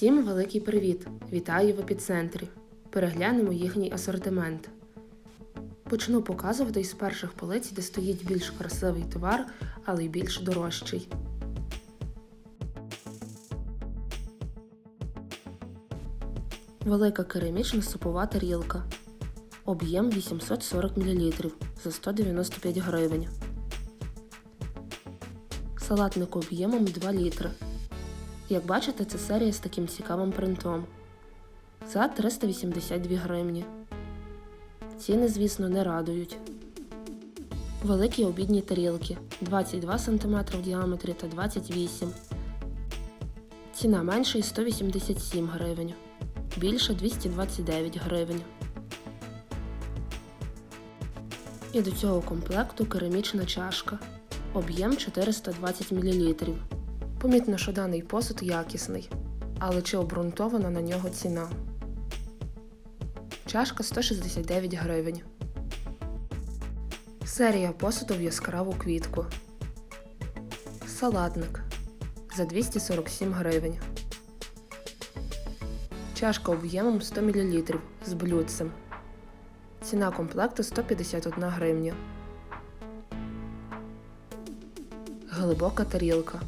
Всім великий привіт! Вітаю в епіцентрі. Переглянемо їхній асортимент. Почну показувати із перших полиць, де стоїть більш красивий товар, але й більш дорожчий. Велика керамічна супова тарілка. Об'єм 840 мл за 195 гривень. Салатник об'ємом 2 літри. Як бачите, це серія з таким цікавим принтом. За 382 гривні. Ціни, звісно, не радують. Великі обідні тарілки 22 см в діаметрі та 28 Ціна менша і 187 гривень. Більша 229 гривень. І до цього комплекту керамічна чашка. Об'єм 420 мл. Помітно, що даний посуд якісний, але чи обґрунтована на нього ціна. Чашка 169 гривень. Серія посуду в яскраву квітку. Салатник за 247 гривень. Чашка об'ємом 100 мл з блюдцем. Ціна комплекту 151 гривня. Глибока тарілка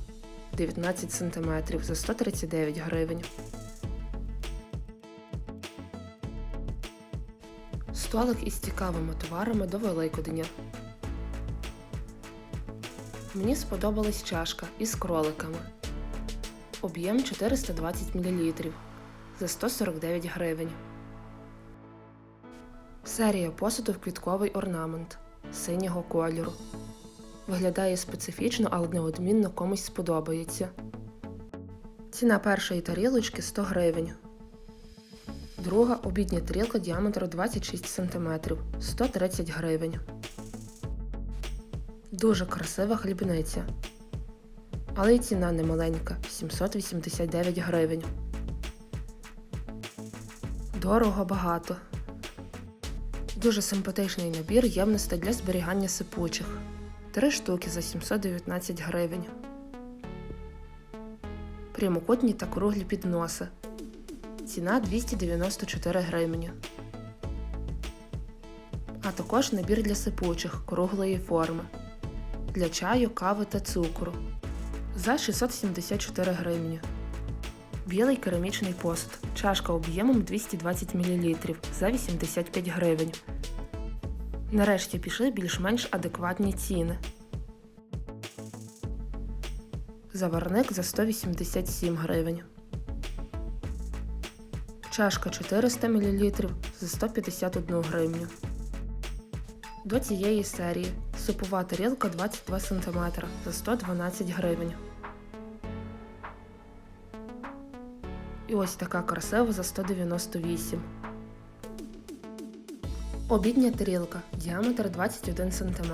19 см за 139 гривень. Столик із цікавими товарами до Великодня. Мені сподобалась чашка із кроликами. Об'єм 420 мл за 149 гривень. Серія посуду в квітковий орнамент синього кольору. Виглядає специфічно, але неодмінно комусь сподобається. Ціна першої тарілочки 100 гривень. Друга обідня тарілка діаметру 26 см 130 гривень. Дуже красива хлібниця. Але й ціна немаленька 789 гривень. Дорого багато. Дуже симпатичний набір ємностей для зберігання сипучих. Три штуки за 719 гривень. Прямокутні та круглі підноси. Ціна 294 гривні. А також набір для сипучих круглої форми. Для чаю, кави та цукру. За 674 гривні. Білий керамічний посуд. Чашка об'ємом 220 мл за 85 гривень. Нарешті пішли більш-менш адекватні ціни. Заварник за 187 гривень. Чашка 400 мл за 151 гривню. До цієї серії супова тарілка 22 см за 112 гривень. І ось така красива за 198 Обідня тарілка діаметр 21 см.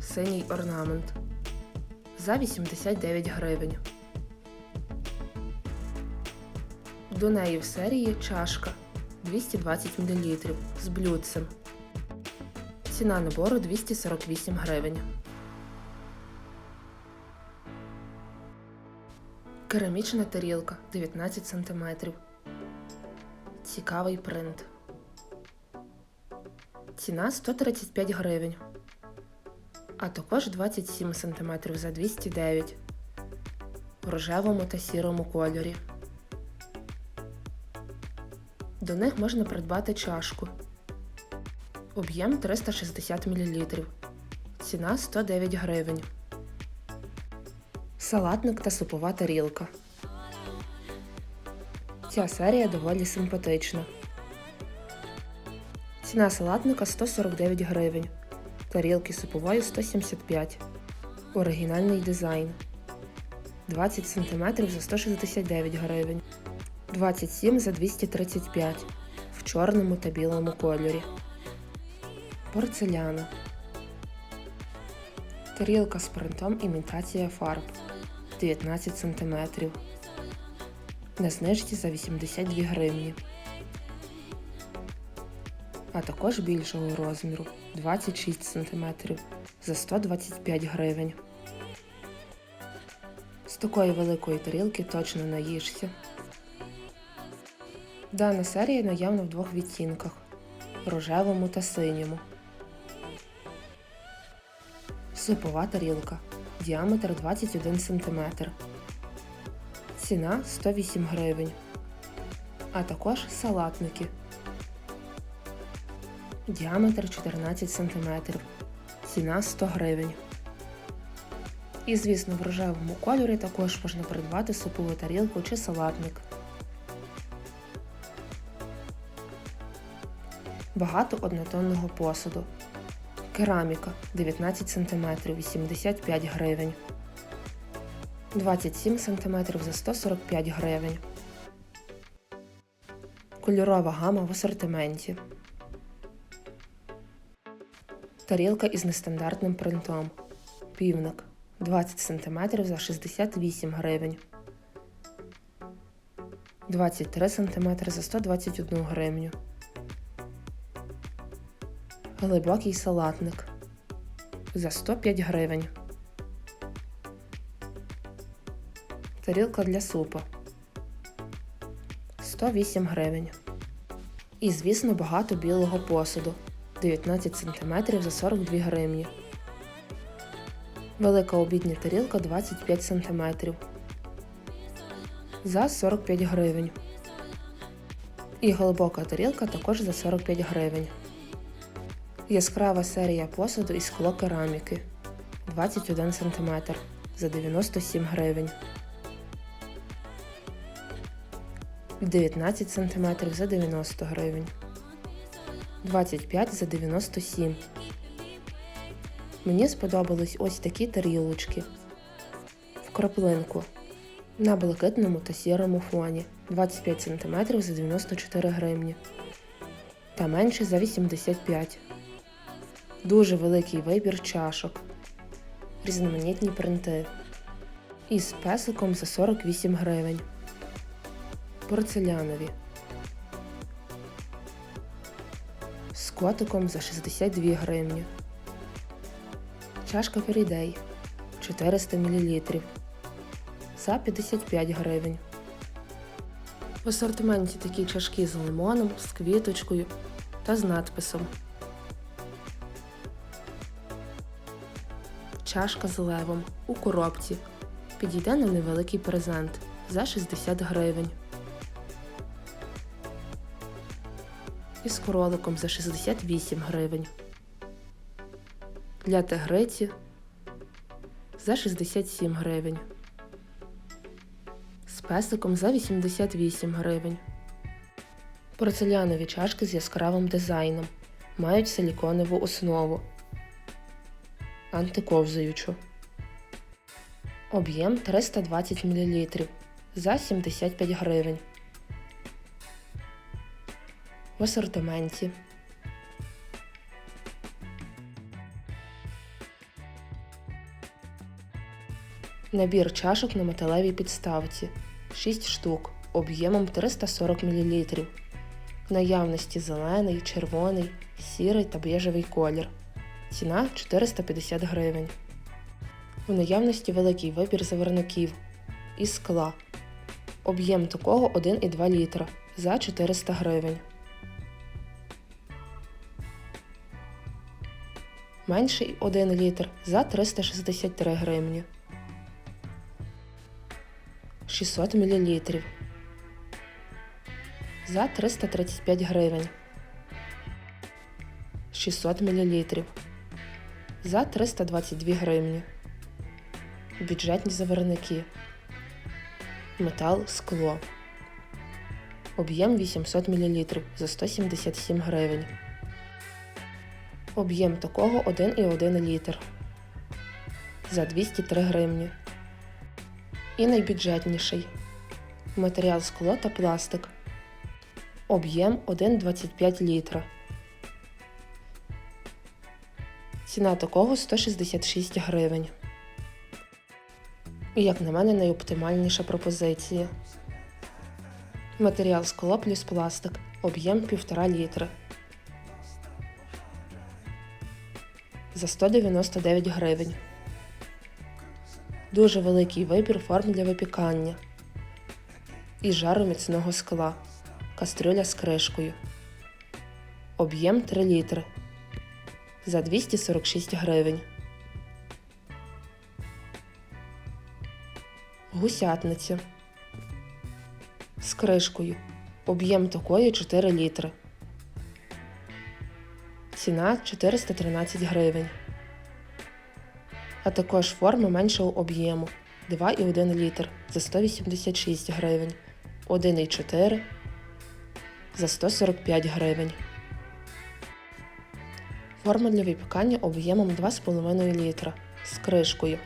Синій орнамент. За 89 гривень. До неї в серії чашка 220 мл з блюдцем. Ціна набору 248 гривень. Керамічна тарілка 19 см. Цікавий принт. Ціна 135 гривень. А також 27 см за 209 в рожевому та сірому кольорі. До них можна придбати чашку. Об'єм 360 мл. Ціна 109 гривень. Салатник та супова тарілка. Ця серія доволі симпатична. Ціна салатника 149 гривень. Тарілки супової 175. Оригінальний дизайн. 20 см за 169 гривень. 27 за 235 в чорному та білому кольорі. Порцеляна. Тарілка з принтом імітація фарб 19 см. На знижці за 82 гривні. А також більшого розміру 26 см за 125 гривень. З такої великої тарілки точно наїшся. Дана серія наявна в двох відтінках рожевому та синьому. Супова тарілка. Діаметр 21 см. Ціна 108 гривень. А також салатники. Діаметр 14 см. Ціна 100 гривень. І, звісно, в рожевому кольорі також можна придбати супову тарілку чи салатник. Багато однотонного посуду. Кераміка 19 см 85 гривень. 27 см за 145 гривень. Кольорова гама в асортименті. Тарілка із нестандартним принтом. Півник 20 см за 68 гривень. 23 см за 121 гривню. Глибокий салатник за 105 гривень. Тарілка для супу 108 гривень. І, звісно, багато білого посуду 19 см за 42 гривні. Велика обідня тарілка 25 см за 45 гривень. І глибока тарілка також за 45 гривень. Яскрава серія посуду із скло кераміки 21 см за 97 гривень. 19 см за 90 гривень. 25 за 97. Мені сподобались ось такі тарілочки в краплинку на блакитному та сірому фоні 25 см за 94 гривні та менше за 85 Дуже великий вибір чашок, різноманітні принти. Із песиком за 48 гривень. Порцелянові. З котиком за 62 гривні. Чашка Ферідей 400 мл за 55 гривень. В асортименті такі чашки з лимоном, з квіточкою та з надписом. Чашка з левом у коробці. Підійде на невеликий презент за 60 гривень. І з кроликом за 68 гривень. Для тигриці за 67 гривень. З песиком за 88 гривень. Порцелянові чашки з яскравим дизайном. Мають силіконову основу антиковзуючу. Об'єм 320 мл за 75 гривень. В асортименті. Набір чашок на металевій підставці 6 штук об'ємом 340 мл. В наявності зелений, червоний, сірий та бежевий колір. Ціна 450 гривень. У наявності великий вибір заварників із скла. Об'єм такого 1,2 літра за 400 гривень. Менший 1 літр за 363 гривні. 600 мл за 335 гривень. 600 мл за 322 гривні. Бюджетні заварники. Метал скло. Об'єм 800 мл за 177 гривень. Об'єм такого 1,1 літр за 203 гривні. І найбюджетніший. Матеріал скло та пластик. Об'єм 1,25 літра. Ціна такого 166 гривень. І, як на мене, найоптимальніша пропозиція. Матеріал скло плюс пластик. Об'єм 1,5 літра. За 199 гривень. Дуже великий вибір форм для випікання. І жару міцного скла. кастрюля з кришкою. Об'єм 3 літри. За 246 гривень. Гусятниця. З кришкою. Об'єм такої 4 літри. Ціна 413 гривень. А також форма меншого об'єму 2,1 літр за 186 гривень. 1,4 за 145 гривень. Форма для випікання об'ємом 2,5 літра з кришкою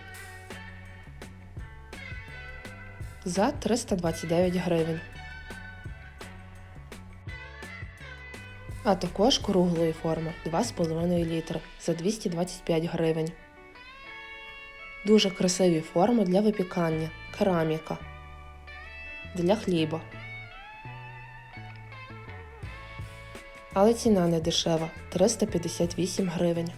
за 329 гривень. А також круглої форми 2,5 літра за 225 гривень. Дуже красиві форми для випікання, кераміка, для хліба. Але ціна не дешева 358 гривень.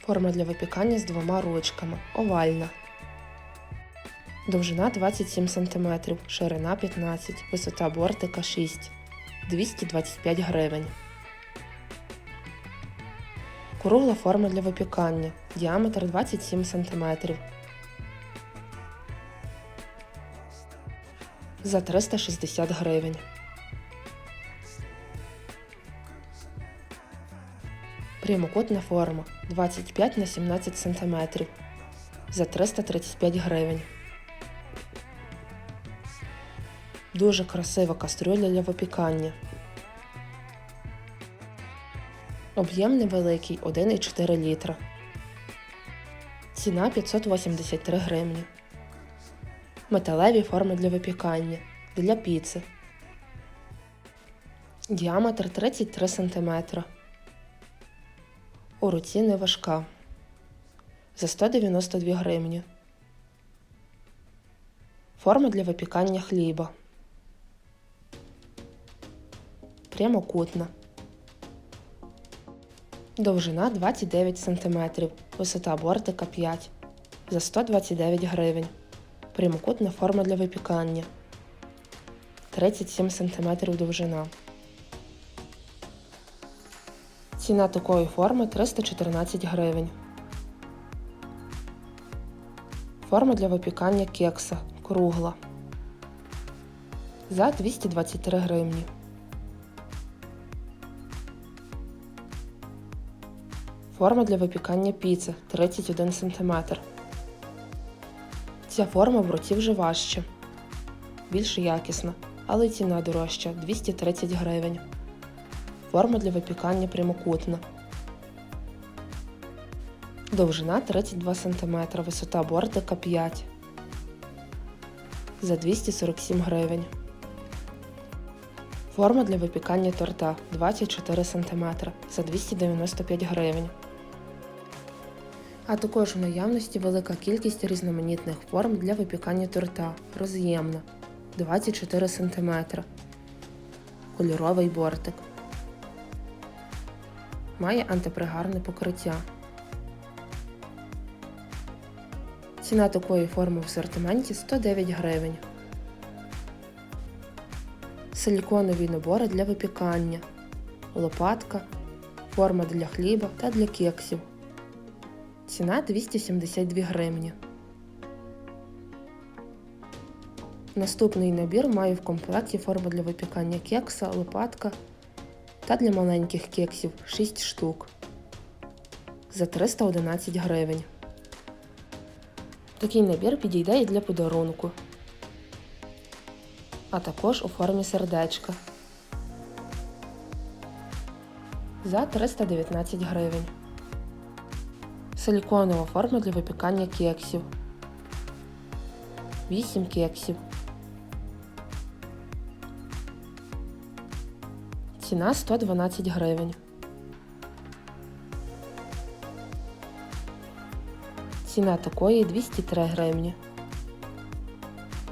Форма для випікання з двома ручками. Овальна. Довжина 27 см, ширина 15 висота бортика 6 225 гривень. Кругла форма для випікання. Діаметр 27 см. За 360 гривень. Прямокутна форма 25 на 17 см. За 335 гривень. Дуже красива кастрюля для випікання. Об'єм невеликий 1,4 літра. Ціна 583 гривні. Металеві форми для випікання. Для піци. Діаметр 33 см. У руці не важка. За 192 гривні. Форма для випікання хліба. Прямокутна. Довжина 29 см. Висота бортика 5 за 129 гривень. Прямокутна форма для випікання. 37 см довжина. Ціна такої форми 314 гривень. Форма для випікання кекса кругла. За 223 гривні. Форма для випікання піци 31 см. Ця форма в руці вже важче. Більш якісна, але ціна дорожча 230 гривень. Форма для випікання прямокутна. Довжина 32 см, висота бортика 5 за 247 гривень. Форма для випікання торта 24 см за 295 гривень. А також в наявності велика кількість різноманітних форм для випікання торта. Роз'ємна 24 см. Кольоровий бортик. Має антипригарне покриття. Ціна такої форми в асортименті 109 гривень. Силіконові набори для випікання, лопатка, форма для хліба та для кексів. Ціна 272 гривні. Наступний набір має в комплекті форму для випікання кекса, лопатка та для маленьких кексів 6 штук за 311 гривень. Такий набір підійде і для подарунку, а також у формі сердечка за 319 гривень. Силіконова форма для випікання кексів. 8 кексів. Ціна 112 гривень. Ціна такої 203 гривні.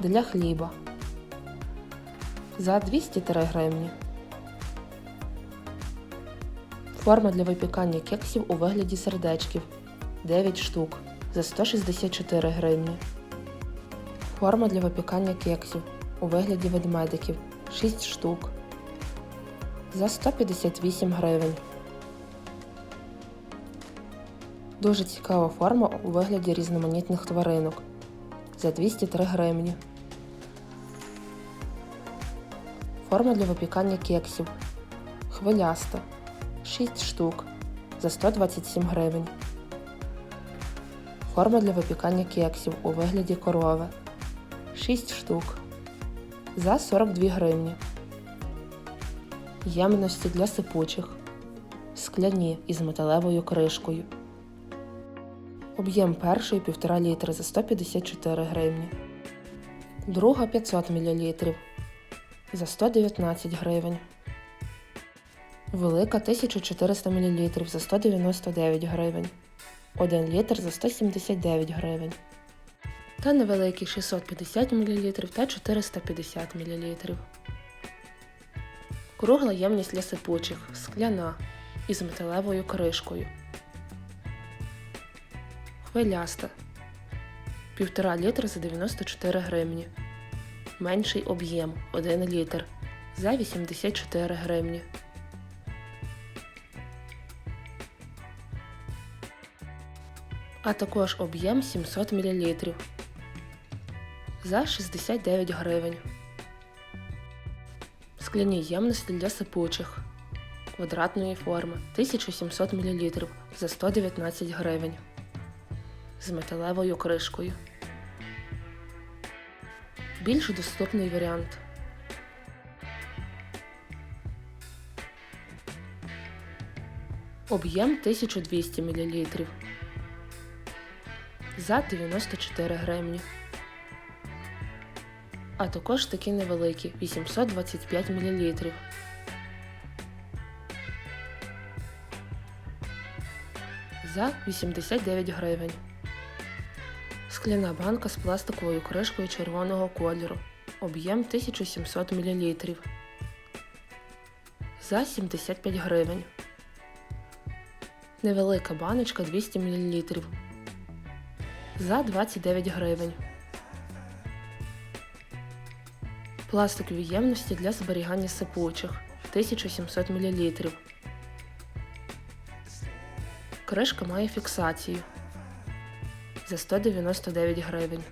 Для хліба. За 203 гривні. Форма для випікання кексів у вигляді сердечків 9 штук за 164 гривні. Форма для випікання кексів у вигляді ведмедиків 6 штук за 158 гривень. Дуже цікава форма у вигляді різноманітних тваринок за 203 гривні. Форма для випікання кексів хвиляста 6 штук за 127 гривень. Форма для випікання кексів у вигляді корови 6 штук за 42 гривні. Ємності для сипучих. Скляні із металевою кришкою. Об'єм першої 1,5 літри за 154 гривні. Друга 500 мл за 119 гривень. Велика 1400 мл за 199 гривень. 1 літр за 179 гривень. Та невеликий 650 мл та 450 мл. Кругла ємність для сипучих, скляна із металевою кришкою. Хвиляста 1,5 літра за 94 гривні. Менший об'єм 1 літр за 84 гривні. А також об'єм 700 мл за 69 гривень. Скляні ємності для сипучих квадратної форми 1700 мл за 119 гривень з металевою кришкою. Більш доступний варіант. Об'єм 1200 мл за 94 гривні. А також такі невеликі 825 мл. За 89 гривень. Скляна банка з пластиковою кришкою червоного кольору. Об'єм 1700 мл. За 75 гривень. Невелика баночка 200 мл. За 29 гривень. Пластикові ємності для зберігання сипучих 1700 мл. Кришка має фіксацію за 199 гривень.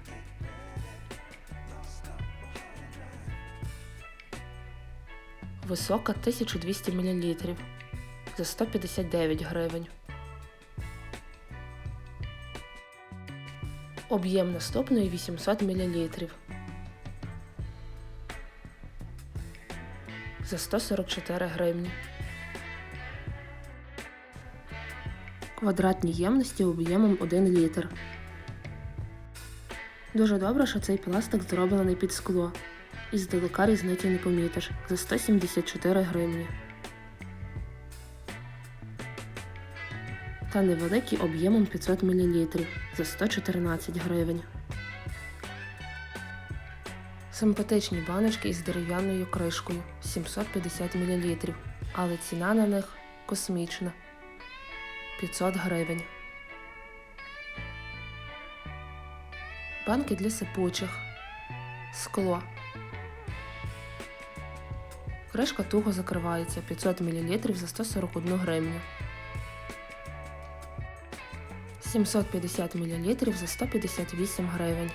Висока 1200 мл за 159 гривень. Об'єм наступної 800 мл за 144 гривні. Квадратні ємності об'ємом 1 літр. Дуже добре, що цей пластик зроблений під скло. І здалека різниці не помітиш за 174 гривні. Та невеликий об'ємом 500 мл за 114 гривень. Симпатичні баночки із дерев'яною кришкою 750 мл, але ціна на них космічна 500 гривень. Банки для сипучих. Скло. Кришка туго закривається 500 мл за 141 гривню. 750 мл за 158 гривень.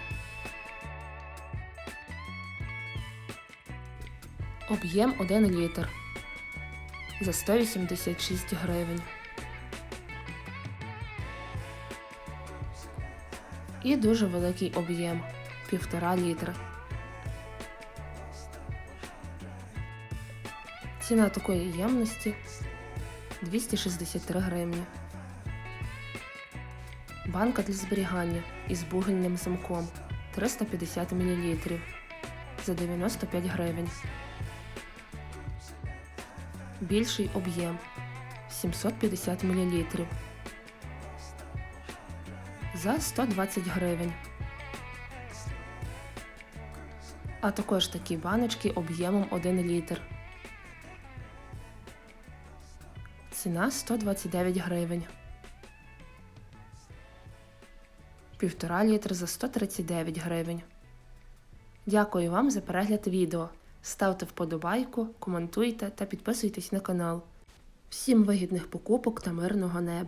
Об'єм 1 літр за 186 гривень. І дуже великий об'єм 1,5 літра. Ціна такої ємності 263 гривні. Банка для зберігання із бугельним замком 350 мл за 95 гривень. Більший об'єм 750 мл за 120 гривень. А також такі баночки об'ємом 1 літр. Ціна 129 гривень. Півтора літра за 139 гривень. Дякую вам за перегляд відео. Ставте вподобайку, коментуйте та підписуйтесь на канал. Всім вигідних покупок та мирного неба!